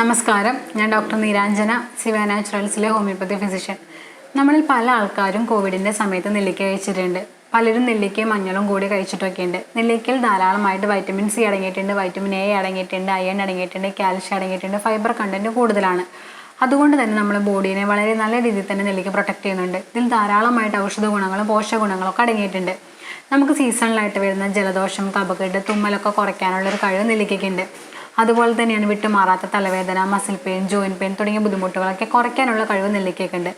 നമസ്കാരം. ഞാൻ ഡോക്ടർ നീരാഞ്ജന ശിവ നാച്ചുറൽസിലെ ഹോമിയോപ്പതി ഫിസിഷ്യൻ. നമ്മളിൽ പല ആൾക്കാരും കോവിഡിന്റെ സമയത്ത് നെല്ലിക്ക കഴിച്ചിട്ടുണ്ട്. പലരും നെല്ലിക്കയും മഞ്ഞളും കൂടി കഴിച്ചിട്ടൊക്കെ ഉണ്ട് നെല്ലിക്കയിൽ ധാരാളമായിട്ട് വൈറ്റമിൻ സി അടങ്ങിയിട്ടുണ്ട് വൈറ്റമിൻ എ അടങ്ങിയിട്ടുണ്ട് അയൺ അടങ്ങിയിട്ടുണ്ട് കാൽഷ്യം അടങ്ങിയിട്ടുണ്ട് ഫൈബർ കണ്ടന്റ് കൂടുതലാണ്. അതുകൊണ്ട് തന്നെ നമ്മുടെ ബോഡീനെ വളരെ നല്ല രീതിയിൽ തന്നെ നെല്ലിക്ക പ്രൊട്ടക്ട് ചെയ്യുന്നുണ്ട്. ഇതിൽ ധാരാളമായിട്ട് ഔഷധ ഗുണങ്ങളും പോഷക ഗുണങ്ങളൊക്കെ അടങ്ങിയിട്ടുണ്ട്. നമുക്ക് സീസണിലായിട്ട് വരുന്ന ജലദോഷം കപക്കെട്ട് തുമ്മലൊക്കെ കുറയ്ക്കാനുള്ള ഒരു കഴിവ് നെല്ലിക്കയ്ക്കുണ്ട്. അതുപോലെ തന്നെയാണ് വിട്ടുമാറാത്ത തലവേദന മസിൽ പെയിൻ ജോയിൻ പെയിൻ തുടങ്ങിയ ബുദ്ധിമുട്ടുകളൊക്കെ കുറയ്ക്കാനുള്ള കഴിവ് നെല്ലിക്കയ്ക്ക് ഉണ്ട്.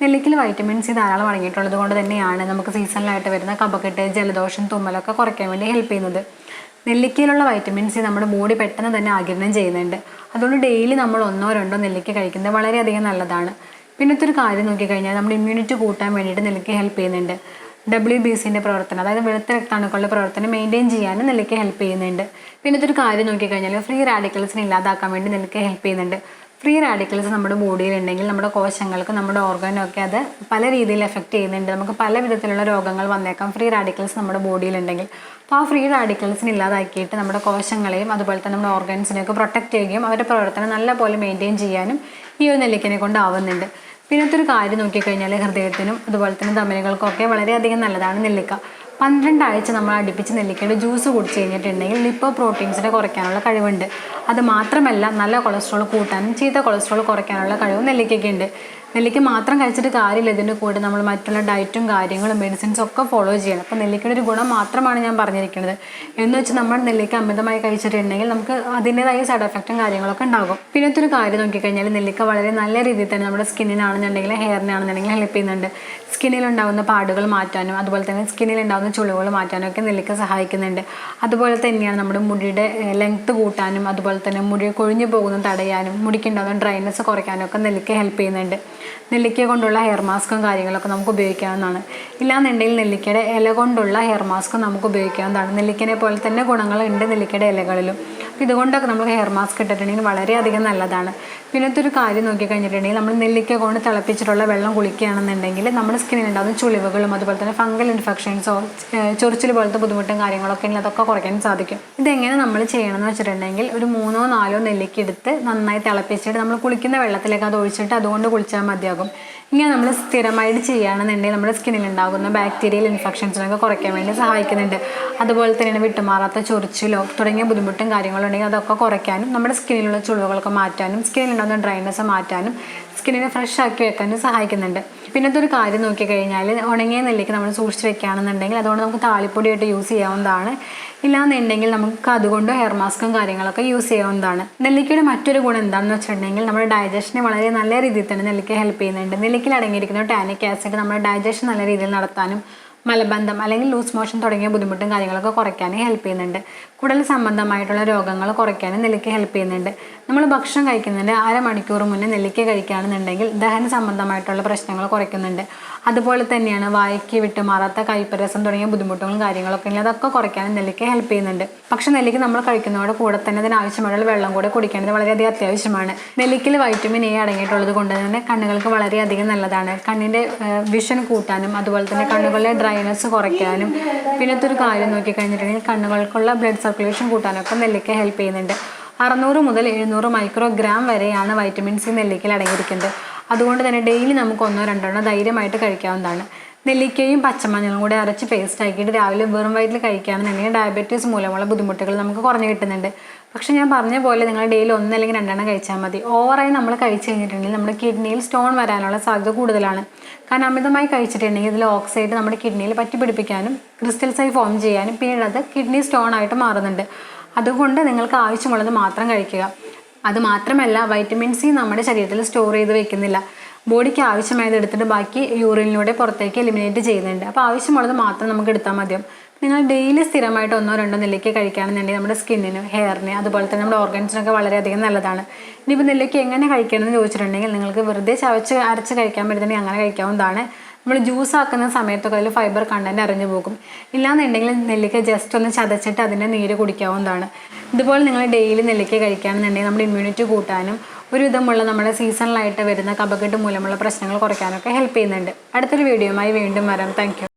നെല്ലിക്കയിൽ വൈറ്റമിൻ സി ധാരാളം അടങ്ങിയിട്ടുള്ളത് കൊണ്ട് തന്നെയാണ് നമുക്ക് സീസണലായിട്ട് വരുന്ന കപക്കെട്ട് ജലദോഷം തുമ്മലൊക്കെ കുറയ്ക്കാൻ വേണ്ടി ഹെൽപ്പ് ചെയ്യുന്നത്. നെല്ലിക്കയിലുള്ള വൈറ്റമിൻ സി നമ്മുടെ ബോഡി പെട്ടെന്ന് തന്നെ ആഗിരണം ചെയ്യുന്നുണ്ട്. അതുകൊണ്ട് ഡെയിലി നമ്മൾ ഒന്നോ രണ്ടോ നെല്ലിക്ക കഴിക്കുന്നത് വളരെയധികം നല്ലതാണ്. പിന്നത്തെ ഒരു കാര്യം നോക്കിക്കഴിഞ്ഞാൽ നമ്മുടെ ഇമ്മ്യൂണിറ്റി കൂട്ടാൻ വേണ്ടിയിട്ട് നെല്ലിക്ക ഹെൽപ്പ് ചെയ്യുന്നുണ്ട്. ഡബ്ല്യു ബി സിന്റെ പ്രവർത്തനം അതായത് വെളുത്ത രക്താണുക്കളുടെ പ്രവർത്തനം മെയിന്റെയിൻ ചെയ്യാനും നെല്ലിക്ക ഹെൽപ്പ് ചെയ്യുന്നുണ്ട്. പിന്നെ ഇതൊരു കാര്യം നോക്കിക്കഴിഞ്ഞാൽ ഫ്രീ റാഡിക്കൽസിനെ ഇല്ലാതാക്കാൻ വേണ്ടി നെല്ലിക്ക ഹെൽപ്പ് ചെയ്യുന്നുണ്ട്. ഫ്രീ റാഡിക്കൽസ് നമ്മുടെ ബോഡിയിൽ ഉണ്ടെങ്കിൽ നമ്മുടെ കോശങ്ങൾക്ക് നമ്മുടെ ഓർഗനൊക്കെ അത് പല രീതിയിൽ എഫക്റ്റ് ചെയ്യുന്നുണ്ട്. നമുക്ക് പല വിധത്തിലുള്ള രോഗങ്ങൾ വന്നേക്കാം ഫ്രീ റാഡിക്കൽസ് നമ്മുടെ ബോഡിയിലുണ്ടെങ്കിൽ അപ്പോൾ ആ ഫ്രീ റാഡിക്കൽസിനെ ഇല്ലാതാക്കിയിട്ട് നമ്മുടെ കോശങ്ങളെയും അതുപോലെ തന്നെ നമ്മുടെ ഓർഗൻസിനെയൊക്കെ പ്രൊട്ടക്റ്റ് ചെയ്യുകയും അവരുടെ പ്രവർത്തനം നല്ലപോലെ മെയിന്റെയിൻ ചെയ്യാനും ഈ ഒരു നെല്ലിക്കനെ കൊണ്ടാവുന്നുണ്ട്. പിന്നത്തെ ഒരു കാര്യം നോക്കിക്കഴിഞ്ഞാൽ ഹൃദയത്തിനും അതുപോലെ തന്നെ ധമനികൾക്കൊക്കെ വളരെയധികം നല്ലതാണ് നെല്ലിക്ക. പന്ത്രണ്ടാഴ്ച നമ്മൾ അടുപ്പിച്ച് നെല്ലിക്കയുടെ ജ്യൂസ് കുടിച്ച് കഴിഞ്ഞിട്ടുണ്ടെങ്കിൽ ലിപ്പോ പ്രോട്ടീൻസിനെ കുറയ്ക്കാനുള്ള കഴിവുണ്ട്. അത് മാത്രമല്ല നല്ല കൊളസ്ട്രോൾ കൂട്ടാനും ചീത്ത കൊളസ്ട്രോൾ കുറയ്ക്കാനുള്ള കഴിവും നെല്ലിക്കയ്ക്കുണ്ട്. നെല്ലിക്ക മാത്രം കഴിച്ചിട്ട് കാര്യമില്ല. ഇതിന്റെ കൂടെ നമ്മൾ മറ്റുള്ള ഡയറ്റും കാര്യങ്ങളും മെഡിസിൻസും ഒക്കെ ഫോളോ ചെയ്യണം. അപ്പോൾ നെല്ലിക്കയുടെ ഒരു ഗുണം മാത്രമാണ് ഞാൻ പറഞ്ഞിരിക്കുന്നത്. എന്ന് വെച്ച് നമ്മൾ നെല്ലിക്ക അമിതമായി കഴിച്ചിട്ടുണ്ടെങ്കിൽ നമുക്ക് അതിന്റെതായ സൈഡ് എഫക്റ്റും കാര്യങ്ങളൊക്കെ ഉണ്ടാകും. പിന്നത്തെ ഒരു കാര്യം നോക്കിക്കഴിഞ്ഞാൽ നെല്ലിക്ക വളരെ നല്ല രീതിയിൽ തന്നെ നമ്മുടെ സ്കിന്നിനാണെന്നുണ്ടെങ്കിൽ ഹെയറിനാണെന്നുണ്ടെങ്കിൽ ഹെൽപ്പ് ചെയ്യുന്നുണ്ട്. സ്കിന്നിൽ ഉണ്ടാകുന്ന പാടുകൾ മാറ്റാനും അതുപോലെ തന്നെ സ്കിന്നിൽ ഉണ്ടാകുന്ന ചുളിവുകൾ മാറ്റാനും ഒക്കെ നെല്ലിക്ക സഹായിക്കുന്നുണ്ട്. അതുപോലെ തന്നെയാണ് നമ്മുടെ മുടിയുടെ ലെങ്ത്ത് കൂട്ടാനും അതുപോലെ തന്നെ മുടി കൊഴിഞ്ഞു പോകുന്നത് തടയാനും മുടിക്കുണ്ടാകുന്ന ഡ്രൈനെസ് കുറയ്ക്കാനും ഒക്കെ നെല്ലിക്ക ഹെൽപ്പ് ചെയ്യുന്നുണ്ട്. നെല്ലിക്ക കൊണ്ടുള്ള ഹെയർ മാസ്കും കാര്യങ്ങളൊക്കെ നമുക്ക് ഉപയോഗിക്കാവുന്നതാണ്. ഇല്ലാന്നുണ്ടെങ്കിൽ നെല്ലിക്കയുടെ ഇല കൊണ്ടുള്ള ഹെയർ മാസ്കും നമുക്ക് ഉപയോഗിക്കാവുന്നതാണ്. നെല്ലിക്കനെ പോലെ തന്നെ ഗുണങ്ങളുണ്ട് നെല്ലിക്കയുടെ ഇലകളിലും. ഇതുകൊണ്ടൊക്കെ നമ്മൾ ഹെയർ മാസ്ക് ഇട്ടിട്ടുണ്ടെങ്കിൽ വളരെയധികം നല്ലതാണ്. പിന്നത്തെ ഒരു കാര്യം നോക്കിക്കഴിഞ്ഞിട്ടുണ്ടെങ്കിൽ നമ്മൾ നെല്ലിക്ക കൊണ്ട് തിളപ്പിച്ചിട്ടുള്ള വെള്ളം കുളിക്കുകയാണെന്നുണ്ടെങ്കിൽ നമ്മുടെ സ്കിന്നിൽ ഉണ്ടാകുന്ന ചുളിവുകളും അതുപോലെ തന്നെ ഫംഗൽ ഇൻഫെക്ഷൻസോ ചൊറിച്ചിൽ പോലത്തെ ബുദ്ധിമുട്ടും കാര്യങ്ങളൊക്കെ അതൊക്കെ കുറയ്ക്കാൻ സാധിക്കും. ഇതെങ്ങനെ നമ്മൾ ചെയ്യണമെന്ന് വെച്ചിട്ടുണ്ടെങ്കിൽ ഒരു മൂന്നോ നാലോ നെല്ലിക്ക എടുത്ത് നന്നായി തിളപ്പിച്ചിട്ട് നമ്മൾ കുളിക്കുന്ന വെള്ളത്തിലേക്ക് അത് ഒഴിച്ചിട്ട് അതുകൊണ്ട് കുളിച്ചാൽ മതിയാകും. ഇങ്ങനെ നമ്മൾ സ്ഥിരമായിട്ട് ചെയ്യുകയാണെന്നുണ്ടെങ്കിൽ നമ്മുടെ സ്കിന്നിൽ ഉണ്ടാകുന്ന ബാക്ടീരിയൽ ഇൻഫെക്ഷൻസിനൊക്കെ കുറയ്ക്കാൻ വേണ്ടി സഹായിക്കുന്നുണ്ട്. അതുപോലെ തന്നെയാണ് വിട്ടുമാറാത്ത ചൊറിച്ചിലോ തുടങ്ങിയ ബുദ്ധിമുട്ടും കാര്യങ്ങളുണ്ടെങ്കിൽ അതൊക്കെ കുറയ്ക്കാനും നമ്മുടെ സ്കിന്നിലുള്ള ചുളിവുകളൊക്കെ മാറ്റാനും സ്കിന്നിൽ ഉണ്ടാകുന്ന ഡ്രൈനെസ് മാറ്റാനും സ്കിന്നിനെ ഫ്രഷ് ആക്കി വെക്കാനും സഹായിക്കുന്നുണ്ട്. പിന്നത്തെ ഒരു കാര്യം നോക്കിക്കഴിഞ്ഞാൽ ഉണങ്ങിയ നെല്ലിക്ക് നമ്മൾ സൂക്ഷിച്ച് വെക്കുകയാണെന്നുണ്ടെങ്കിൽ അതുകൊണ്ട് നമുക്ക് താളിപ്പൊടിയായിട്ട് യൂസ് ചെയ്യാവുന്നതാണ്. ഇല്ലാന്നുണ്ടെങ്കിൽ നമുക്ക് അതുകൊണ്ട് ഹെയർ മാസ്കും കാര്യങ്ങളൊക്കെ യൂസ് ചെയ്യാവുന്നതാണ്. നെല്ലിക്കയുടെ മറ്റൊരു ഗുണം എന്താണെന്ന് വെച്ചിട്ടുണ്ടെങ്കിൽ നമ്മുടെ ഡൈജഷനെ വളരെ നല്ല രീതിയിൽ തന്നെ നെല്ലിക്ക ഹെൽപ്പ് ചെയ്യുന്നുണ്ട്. നെല്ലിക്കയിൽ അടങ്ങിയിരിക്കുന്ന ടാനിക് ആസിഡ് നമ്മുടെ ഡൈജഷൻ നല്ല രീതിയിൽ നടത്താനും മലബന്ധം അല്ലെങ്കിൽ ലൂസ് മോഷൻ തുടങ്ങിയ ബുദ്ധിമുട്ടും കാര്യങ്ങളൊക്കെ കുറയ്ക്കാൻ ഹെൽപ്പ് ചെയ്യുന്നുണ്ട്. കുടൽ സംബന്ധമായിട്ടുള്ള രോഗങ്ങൾ കുറയ്ക്കാനും നെല്ലിക്ക ഹെൽപ്പ് ചെയ്യുന്നുണ്ട്. നമ്മൾ ഭക്ഷണം കഴിക്കുന്നതിന്റെ അരമണിക്കൂർ മുന്നേ നെല്ലിക്ക കഴിക്കുകയാണെന്നുണ്ടെങ്കിൽ ദഹന സംബന്ധമായിട്ടുള്ള പ്രശ്നങ്ങൾ കുറയ്ക്കുന്നുണ്ട്. അതുപോലെ തന്നെയാണ് വായ്ക്ക് വിട്ടുമാറാത്ത കൈപ്പരസം തുടങ്ങിയ ബുദ്ധിമുട്ടുകളും കാര്യങ്ങളൊക്കെ ഉണ്ടെങ്കിൽ അതൊക്കെ കുറയ്ക്കാനും നെല്ലിക്ക ഹെൽപ്പ് ചെയ്യുന്നുണ്ട്. പക്ഷേ നെല്ലിക്ക നമ്മൾ കഴിക്കുന്നതോടെ കൂടെ തന്നെ അതിന് ആവശ്യമായിട്ടുള്ള വെള്ളം കൂടെ കുടിക്കേണ്ടത് വളരെയധികം അത്യാവശ്യമാണ്. നെല്ലിക്കയിൽ വൈറ്റമിൻ എ അടങ്ങിയിട്ടുള്ളത് കൊണ്ട് തന്നെ കണ്ണുകൾക്ക് വളരെയധികം നല്ലതാണ്. കണ്ണിന്റെ വിഷൻ കൂട്ടാനും അതുപോലെ തന്നെ കണ്ണുകളിലെ ഡ്രൈനസ് കുറയ്ക്കാനും പിന്നത്തെ ഒരു കാര്യം നോക്കിക്കഴിഞ്ഞിട്ടുണ്ടെങ്കിൽ കണ്ണുകൾക്കുള്ള ബ്ലഡ് സർക്കുലേഷൻ കൂട്ടാനൊക്കെ നെല്ലിക്ക ഹെൽപ്പ് ചെയ്യുന്നുണ്ട്. അറുന്നൂറ് മുതൽ എഴുന്നൂറ് മൈക്രോഗ്രാം വരെയാണ് വൈറ്റമിൻ സി നെല്ലിക്കയിൽ അടങ്ങിയിരിക്കുന്നത്. അതുകൊണ്ട് തന്നെ ഡെയിലി നമുക്ക് ഒന്നോ രണ്ടെണ്ണോ ധൈര്യമായിട്ട് കഴിക്കാവുന്നതാണ്. നെല്ലിക്കയും പച്ചമഞ്ഞളും കൂടി അരച്ച് പേസ്റ്റ് ആക്കിയിട്ട് രാവിലെ വെറും വയറ്റിൽ കഴിക്കാമെന്നുണ്ടെങ്കിൽ ഡയബറ്റീസ് മൂലമുള്ള ബുദ്ധിമുട്ടുകൾ നമുക്ക് കുറഞ്ഞു കിട്ടുന്നുണ്ട്. പക്ഷേ ഞാൻ പറഞ്ഞ പോലെ നിങ്ങൾ ഡെയിലി ഒന്ന് അല്ലെങ്കിൽ രണ്ടെണ്ണം കഴിച്ചാൽ മതി. ഓവറായി നമ്മൾ കഴിച്ചു കഴിഞ്ഞിട്ടുണ്ടെങ്കിൽ നമ്മുടെ കിഡ്നിയിൽ സ്റ്റോൺ വരാനുള്ള സാധ്യത കൂടുതലാണ്. കാരണം അമിതമായി കഴിച്ചിട്ടുണ്ടെങ്കിൽ ഇതിൽ ഓക്സൈഡ് നമ്മുടെ കിഡ്നിയിൽ പറ്റി പിടിപ്പിക്കാനും ക്രിസ്റ്റൽസായി ഫോം ചെയ്യാനും പിന്നീട് അത് കിഡ്നി സ്റ്റോൺ ആയിട്ട് മാറുന്നുണ്ട്. അതുകൊണ്ട് നിങ്ങൾക്ക് ആവശ്യമുള്ളത് മാത്രം കഴിക്കുക. അത് മാത്രമല്ല വൈറ്റമിൻ സി നമ്മുടെ ശരീരത്തിൽ സ്റ്റോർ ചെയ്ത് വെക്കുന്നില്ല. ബോഡിക്ക് ആവശ്യമായത് എടുത്തിട്ട് ബാക്കി യൂറിനിലൂടെ പുറത്തേക്ക് എലിമിനേറ്റ് ചെയ്യുന്നുണ്ട്. അപ്പോൾ ആവശ്യമുള്ളത് മാത്രം നമുക്ക് എടുത്താൽ മതിയാവും നിങ്ങൾ ഡെയിലി സ്ഥിരമായിട്ട് ഒന്നോ രണ്ടോ നെല്ലിക്ക കഴിക്കുകയാണെന്നുണ്ടെങ്കിൽ നമ്മുടെ സ്കിന്നിന് ഹെയറിന് അതുപോലെ തന്നെ നമ്മുടെ ഓർഗൻസിനൊക്കെ വളരെയധികം നല്ലതാണ്. ഇനിയിപ്പോൾ നെല്ലിക്ക എങ്ങനെ കഴിക്കണമെന്ന് ചോദിച്ചിട്ടുണ്ടെങ്കിൽ നിങ്ങൾക്ക് വെറുതെ ചവച്ച് അരച്ച് കഴിക്കാൻ പറ്റുന്നതിന് അങ്ങനെ കഴിക്കാവുന്നതാണ്. നമ്മൾ ജ്യൂസ് ആക്കുന്ന സമയത്തൊക്കെ അതിൽ ഫൈബർ കണ്ടന്റ് അറിഞ്ഞു പോകും. ഇല്ലാന്നുണ്ടെങ്കിൽ നെല്ലിക്ക ജസ്റ്റ് ഒന്ന് ചതച്ചിട്ട് അതിന്റെ നീര് കുടിക്കാവുന്നതാണ്. ഇതുപോലെ നിങ്ങൾ ഡെയിലി നെല്ലിക്ക കഴിക്കുകയാണെന്നുണ്ടെങ്കിൽ നമ്മുടെ ഇമ്മ്യൂണിറ്റി കൂട്ടാനും ഒരുവിധമുള്ള നമ്മുടെ സീസണലായിട്ട് വരുന്ന കപകെട്ട് മൂലമുള്ള പ്രശ്നങ്ങൾ കുറയ്ക്കാനൊക്കെ ഹെൽപ്പ് ചെയ്യുന്നുണ്ട്. അടുത്തൊരു വീഡിയോയുമായി വീണ്ടും വരാം. താങ്ക്